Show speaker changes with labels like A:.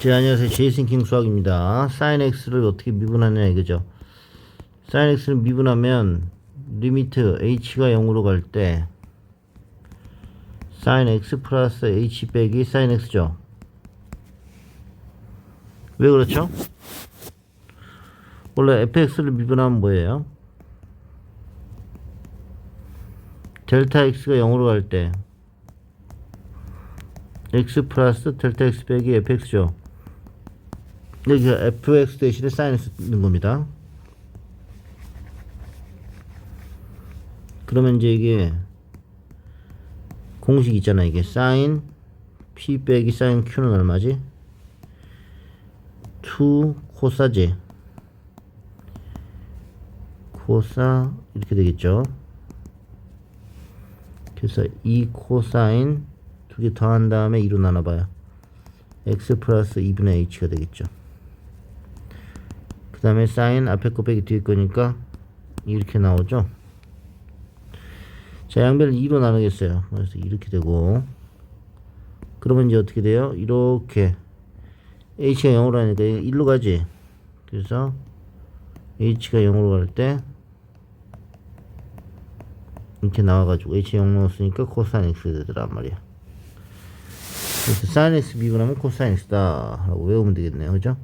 A: 자, 안녕하세요. 제이싱킹 수학입니다. sin x를 어떻게 미분하냐 이거죠. sin x를 미분하면 리미트 h가 0으로 갈때 sin x 플러스 h 빼기 sin x죠. 왜 그렇죠? 원래 fx를 미분하면 뭐예요? 델타 x가 0으로 갈 때 x 플러스 델타 x 빼기 fx죠. 여기가 fx 대신에 x 넣는 겁니다. 그러면 이제 이게 공식 있잖아 이게 sin p 빼기 sin q는 얼마지? 2 코사 j 코사 이렇게 되겠죠. 그래서 2 코사인 두 개 더한 다음에 2로 나눠봐요. x 플러스 2분의 h가 되겠죠. 그 다음에 사인 앞에 거 빼기 뒤에 거니까 이렇게 나오죠. 자, 양변을 2로 나누겠어요. 그래서 이렇게 되고 그러면 이제 어떻게 돼요? 이렇게 h가 0으로 하니까 1로 가지. 그래서 h가 0으로 갈 때 이렇게 나와가지고 h 0 넣었으니까 코사인 x 되더란 말이야. 그래서 사인 x 미분하면 코사인 x다 라고 외우면 되겠네요. 그죠?